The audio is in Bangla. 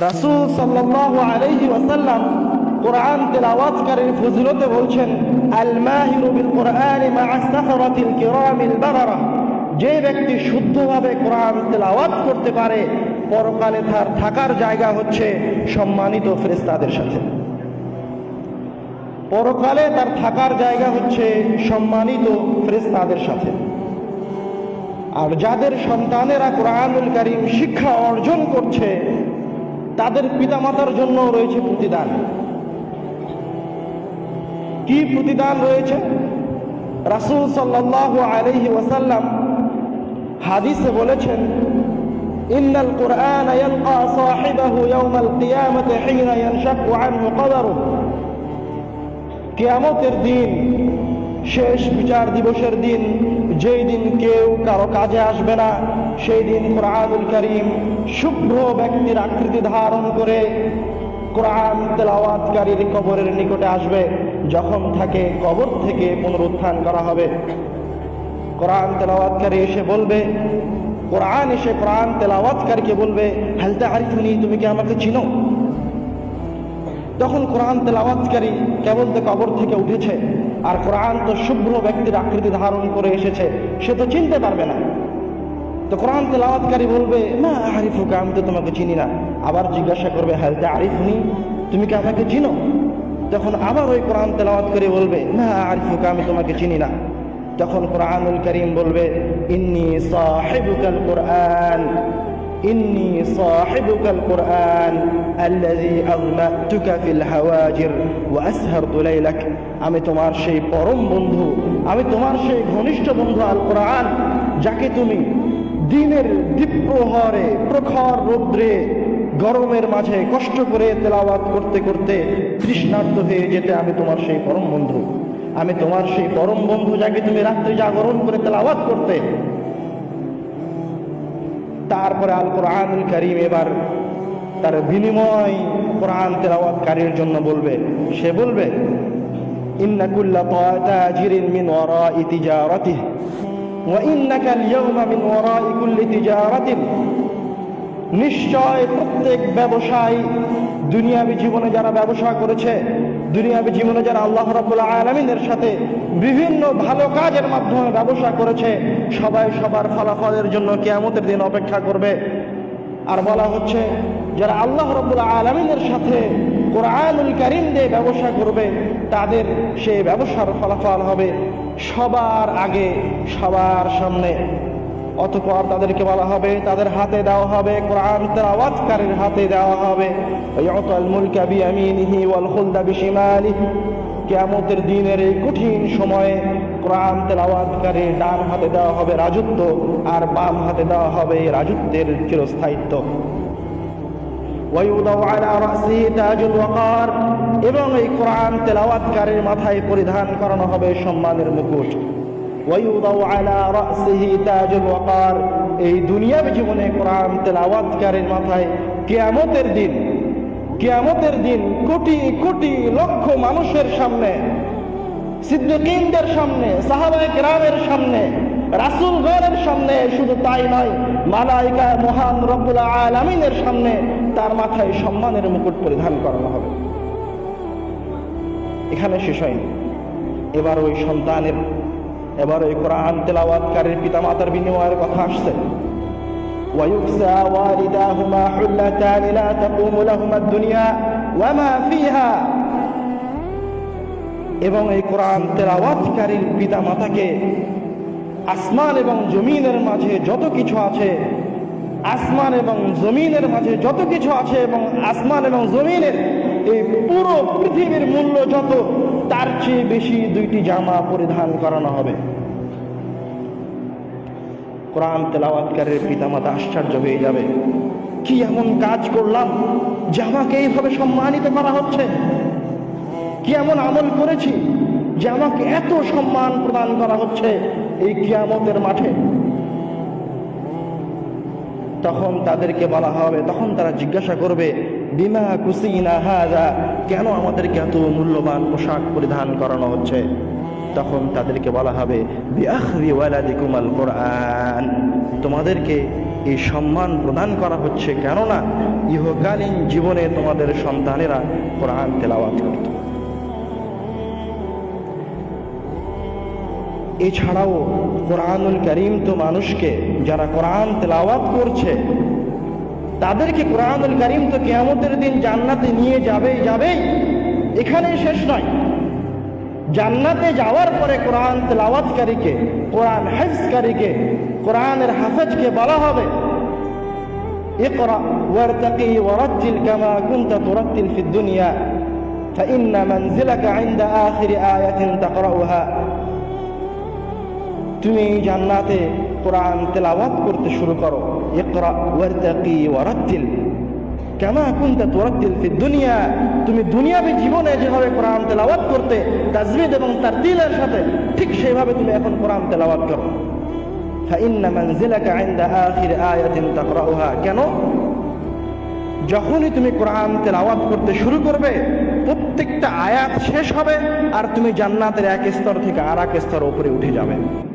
রাসূল আলাইহি ওয়াসাল্লাম কোরআন তেলাওয়াতকারীর ফজিলতে বলছেন আল যে ব্যক্তি শুদ্ধভাবে কোরআন তেলাওয়াত করতে পারে, পরকালে তার থাকার জায়গা হচ্ছে সম্মানিত ফেরেশতাদের সাথে। পরকালে তার থাকার জায়গা হচ্ছে সম্মানিত ফেরেশতাদের সাথে। আর যাদের সন্তানেরা কোরআনুল কারীম শিক্ষা অর্জন করছে তাদের পিতামাতার জন্য রয়েছে প্রতিদান। কি প্রতিদান রয়েছে? রাসূল সাল্লাল্লাহু আলাইহি ওয়াসাল্লাম হাদিসে বলেছেন কিয়ামতের দিন শেষ বিচার দিবসের দিন, যেই দিন কেউ কারও কাজে আসবে না, সেই দিন কোরআনুল করিম শুভ্র ব্যক্তির আকৃতি ধারণ করে কোরআন তেলাওয়াতকারীর কবরের নিকটে আসবে, যখন থাকে কবর থেকে পুনরুত্থান করা হবে। কোরআন তেলাওয়াতকারী এসে বলবে, কোরআন এসে কোরআন তেলাওয়াতকারীকে বলবে হালতে আরিফুনি তুমি কি আমাকে চিনো? তখন কোরআন তেলাওয়াতকারী কেবল তো কবর থেকে উঠেছে। আর কোরআন তো শুভ্র ব্যক্তির আকৃতি ধারণ করে এসেছে, সে তো চিনতে পারবে না। তো কোরআন তেলাওয়াতকারী বলবে না আরিফুকা, আমি তো তোমাকে চিনি না। আবার জিজ্ঞাসা করবে হালতে আরিফুনি তুমি কি আমাকে চিনো? তখন আবার ওই কোরআন তেলাওয়াতকারী বলবে না আরিফুকা, আমি তোমাকে চিনি না। তখন কোরআনুল করিম বলবে, ইন্নি সাহেবুকাল কোরআন। إني صاحبك القرآن الذي أغمأتك في الهواجر وأسهرت ليلك আমি তোমার সেই পরম বন্ধু আমি তোমার সেই ঘনিষ্ঠ বন্ধু আল কোরআন যাকে তুমি দিনের দীপ্রহরে প্রখর রৌদ্রে গরমের মাঝে কষ্ট করে তেলাওয়াত করতে করতে তৃষ্ণার্ত হয়ে যেতে আমি তোমার সেই পরম বন্ধু আমি তোমার সেই পরম বন্ধু যাকে তুমি রাত্রি জাগরণ করে তেলাওয়াত করতে তারপরে আল কোরআনুল করিম এবার তার বিনিময় কোরআন তেলাওয়াতকারীর জন্য বলবে। সে বলবে ইন্নাকুল্লা তাজিরিন মিন মিন নিশ্চয় প্রত্যেক ব্যবসায়ী দুনিয়াবী জীবনে যারা ব্যবসা করেছে, দুনিয়াবী জীবনে যারা আল্লাহ রাব্বুল আলামিনের সাথে বিভিন্ন ভালো কাজের মাধ্যমে ব্যবসা করেছে, সবাই সবার ফলাফলের জন্য কেয়ামতের দিন অপেক্ষা করবে। আর বলা হচ্ছে, যারা আল্লাহ রাব্বুল আলামিনের সাথে কোরআনুল কারীম দিয়ে ব্যবসা করবে, তাদের সেই ব্যবসার ফলাফল হবে সবার আগে, সবার সামনে। অতঃপর তাদেরকে বলা হবে, তাদের হাতে দেওয়া হবে, কোরআন তেলাওয়াতকারীর হাতে দেওয়া হবে। ইয়াতাল মুলকা বিয়ামিনিহি ওয়াল খুলদা বিশিমালিহি কিয়ামতের দিনের এই কঠিন সময়ে কোরআন তেলাওয়াতকারীর ডান হাতে দেওয়া হবে রাজত্ব আর বাম হাতে দেওয়া হবে রাজত্বের চিরস্থায়িত্ব। ওয়ায়ুদাউ আলা রাসি তাজুল ওয়াকার। এবং এই কোরআন তেলাওয়াতকারীর মাথায় পরিধান করানো হবে সম্মানের মুকুট। এই জীবনে কোরআন মাথায় কিয়ামতের দিন কিয়ামতের দিন কোটি কোটি লক্ষ মানুষের সামনে সামনে সামনে সামনে, শুধু তাই নয়, মালাইকা মহান রব্বুল আলামিনের সামনে তার মাথায় সম্মানের মুকুট পরিধান করানো হবে। এখানে শেষ হয়নি। এবার ওই সন্তানের এবার ওই কোরআন তেলাওয়াতকারীর পিতামাতার বিনিময়ের কথা আসছে ويكسى والداهما حلتان لا تقوم لهما الدنيا وما فيها এবং এই কোরআন তেলাওয়াতকারীর পিতা মাতাকে আসমান এবং জমিনের মাঝে যত কিছু আছে আসমান এবং জমিনের মাঝে যত কিছু আছে এবং আসমান এবং জমিনের এই পুরো পৃথিবীর মূল্য যত, তার চেয়ে বেশি দুইটি জামা পরিধান করানো হবে। কোরআন তেলাওয়াতকারীর পিতামাতা আশ্চর্য হয়ে যাবে। কি এমন কাজ করলাম যে আমাকে এইভাবে সম্মানিত করা হচ্ছে? কি এমন আমল করেছি যে আমাকে এত সম্মান প্রদান করা হচ্ছে এই কিয়ামতের মাঠে? তখন তাদেরকে বলা হবে, তখন তারা জিজ্ঞাসা করবে বিমা কুসিনা হাজা কেন আমাদেরকে এত মূল্যবান পোশাক পরিধান করানো হচ্ছে? তখন তাদেরকে বলা হবে কোরআন। তোমাদেরকে এই সম্মান প্রদান করা হচ্ছে কেননা ইহকালীন জীবনে তোমাদের সন্তানেরা কোরআন তেলাওয়াত করত। এছাড়াও কোরআনুল করিম তো মানুষকে, যারা কোরআন তেলাওয়াত করছে তাদেরকে কোরআনুল করিম তো কেয়ামতের দিন জান্নাতে নিয়ে যাবেই যাবেই এখানেই শেষ নয় জান্নাতে যাওয়ার পরে কোরআন তেলাওয়াতকারীকে কোরআন হাফজকারীকে কোরআনের হাফেজকে বলা হবে اقرأ وارتقي ورتل كما كنت ترتل في الدنيا فإن منزلك عند آخر آية تقرأها তুমি জান্নাতে কোরআন তেলাওয়াত করতে শুরু করো ইকরা ওয়ারতাকি ওয়ারাত্তিল। কেমা কুনতা তুরাত্তিল ফি দুনিয়া। তুমি দুনিয়াবী জীবনে যেভাবে কোরআন তেলাওয়াত করতে, তাজবিদ এবং তারতিলের সাথে ঠিক সেইভাবে তুমি এখন কোরআন তেলাওয়াত করো। ফাইন্না মানজিলাকা ইনদা আখির আয়াতিন তাকরাউহা। কেন? যখনই তুমি কোরআন তেলাওয়াত করতে শুরু করবে, প্রত্যেকটা আয়াত শেষ হবে আর তুমি জান্নাতের এক স্তর থেকে আর এক স্তর উপরে উঠে যাবে।